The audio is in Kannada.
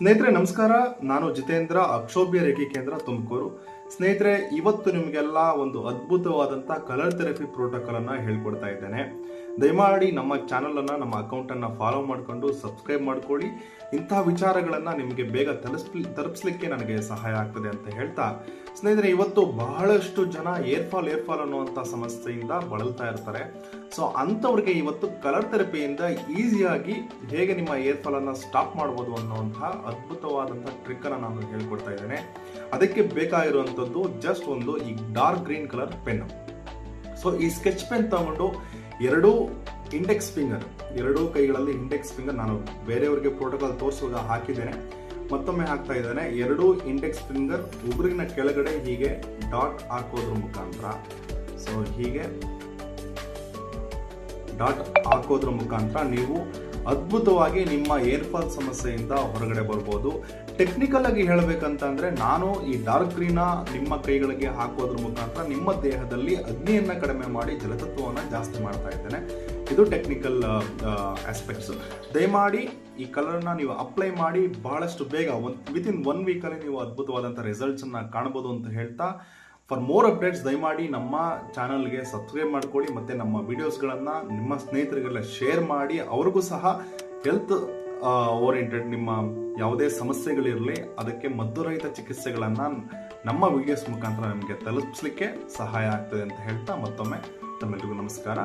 ಸ್ನೇಹಿತರೆ ನಮಸ್ಕಾರ. ನಾನು ಜಿತೇಂದ್ರ ಅಕ್ಷೋಭ್ಯ ರೇಖೆ ಕೇಂದ್ರ ತುಮಕೂರು. ಸ್ನೇಹಿತರೆ, ಇವತ್ತು ನಿಮಗೆಲ್ಲ ಒಂದು ಅದ್ಭುತವಾದಂಥ ಕಲರ್ ಥೆರಪಿ ಪ್ರೋಟೋಕಾಲ್ ಅನ್ನ ಹೇಳ್ಕೊಡ್ತಾ ಇದ್ದೇನೆ. ದಯಮಾಡಿ ನಮ್ಮ ಚಾನಲನ್ನು ನಮ್ಮ ಅಕೌಂಟನ್ನು ಫಾಲೋ ಮಾಡಿಕೊಂಡು ಸಬ್ಸ್ಕ್ರೈಬ್ ಮಾಡ್ಕೊಳ್ಳಿ. ಇಂತಹ ವಿಚಾರಗಳನ್ನು ನಿಮಗೆ ಬೇಗ ತಲುಪಿಸ್ ತಲುಪಿಸ್ಲಿಕ್ಕೆ ನನಗೆ ಸಹಾಯ ಆಗ್ತದೆ ಅಂತ ಹೇಳ್ತಾ, ಸ್ನೇಹಿತರೆ, ಇವತ್ತು ಬಹಳಷ್ಟು ಜನ ಏರ್ಫಾಲ್ ಏರ್ಫಾಲ್ ಏರ್ ಫಾಲ್ ಅನ್ನುವಂಥ ಸಮಸ್ಯೆಯಿಂದ ಬಳಲ್ತಾ ಇರ್ತಾರೆ. ಸೊ ಅಂಥವ್ರಿಗೆ ಇವತ್ತು ಕಲರ್ ಥೆರಪಿಯಿಂದ ಈಸಿಯಾಗಿ ಹೇಗೆ ನಿಮ್ಮ ಏರ್ ಫಾಲ್ ಅನ್ನ ಸ್ಟಾಪ್ ಮಾಡ್ಬೋದು ಅನ್ನೋವಂಥ ಅದ್ಭುತವಾದಂಥ ಟ್ರಿಕ್ ಅನ್ನ ನಾನು ಹೇಳ್ಕೊಡ್ತಾ ಇದ್ದೇನೆ. ಅದಕ್ಕೆ ಬೇಕಾಗಿರುವಂಥದ್ದು ಜಸ್ಟ್ ಒಂದು ಈ dark green colour pen so ಈ ಸ್ಕೆಚ್ ಪೆನ್ ತಗೊಂಡು ಎರಡೂ ಇಂಡೆಕ್ಸ್ ಫಿಂಗರ್ ಎರಡೂ ಕೈಗಳಲ್ಲಿ ಇಂಡೆಕ್ಸ್ ಫಿಂಗರ್ ನಾನು ಬೇರೆಯವರಿಗೆ ಪ್ರೋಟೋಕಾಲ್ ತೋರಿಸುವಾಗ ಹಾಕಿದ್ದೇನೆ. ಮತ್ತೊಮ್ಮೆ ಹಾಕ್ತಾ ಇದ್ದಾನೆ, ಎರಡೂ ಇಂಡೆಕ್ಸ್ ಫಿಂಗರ್ ಉಗುರಿನ ಕೆಳಗಡೆ ಹೀಗೆ ಡಾಟ್ ಹಾಕೋದ್ರ ಮುಖಾಂತರ. ಸೊ ಹೀಗೆ ಡಾಟ್ ಹಾಕೋದ್ರ ಮುಖಾಂತರ ನೀವು ಅದ್ಭುತವಾಗಿ ನಿಮ್ಮ ಏರ್ಫಾಲ್ ಸಮಸ್ಯೆಯಿಂದ ಹೊರಗಡೆ ಬರ್ಬೋದು. ಟೆಕ್ನಿಕಲ್ ಆಗಿ ಹೇಳಬೇಕಂತಂದ್ರೆ ನಾನು ಈ ಡಾರ್ಕ್ ಗ್ರೀನ ನಿಮ್ಮ ಕೈಗಳಿಗೆ ಹಾಕೋದ್ರ ಮುಖಾಂತರ ನಿಮ್ಮ ದೇಹದಲ್ಲಿ ಅಗ್ನಿಯನ್ನ ಕಡಿಮೆ ಮಾಡಿ ಜಲತತ್ವವನ್ನು ಜಾಸ್ತಿ ಮಾಡ್ತಾ ಇದ್ದೇನೆ. ಇದು ಟೆಕ್ನಿಕಲ್ ಆಸ್ಪೆಕ್ಟ್ಸ್ ದಯಮಾಡಿ ಈ ಕಲರ್ನ ನೀವು ಅಪ್ಲೈ ಮಾಡಿ ಬಹಳಷ್ಟು ಬೇಗ, ಒಂದು ವಿತಿನ್ ಒನ್ ವೀಕಲ್ಲಿ ನೀವು ಅದ್ಭುತವಾದಂಥ ರಿಸಲ್ಟ್ಸನ್ನು ಕಾಣ್ಬೋದು ಅಂತ ಹೇಳ್ತಾ ಫಾರ್ ಮೋರ್ ಅಪ್ಡೇಟ್ಸ್ ದಯಮಾಡಿ ನಮ್ಮ ಚಾನಲ್ಗೆ ಸಬ್ಸ್ಕ್ರೈಬ್ ಮಾಡ್ಕೊಳ್ಳಿ, ಮತ್ತು ನಮ್ಮ ವಿಡಿಯೋಸ್ಗಳನ್ನು ನಿಮ್ಮ ಸ್ನೇಹಿತರಿಗೆಲ್ಲ ಶೇರ್ ಮಾಡಿ, ಅವ್ರಿಗೂ ಸಹ ಹೆಲ್ತ್ ಓರಿಯೆಂಟೆಡ್ ನಿಮ್ಮ ಯಾವುದೇ ಸಮಸ್ಯೆಗಳಿರಲಿ ಅದಕ್ಕೆ ಮದ್ದುರಹಿತ ಚಿಕಿತ್ಸೆಗಳನ್ನು ನಮ್ಮ ವಿಡಿಯೋಸ್ ಮುಖಾಂತರ ನಿಮಗೆ ತಲುಪಿಸ್ಲಿಕ್ಕೆ ಸಹಾಯ ಆಗ್ತದೆ ಅಂತ ಹೇಳ್ತಾ ಮತ್ತೊಮ್ಮೆ ತಮ್ಮೆಲ್ಲರಿಗೂ ನಮಸ್ಕಾರ.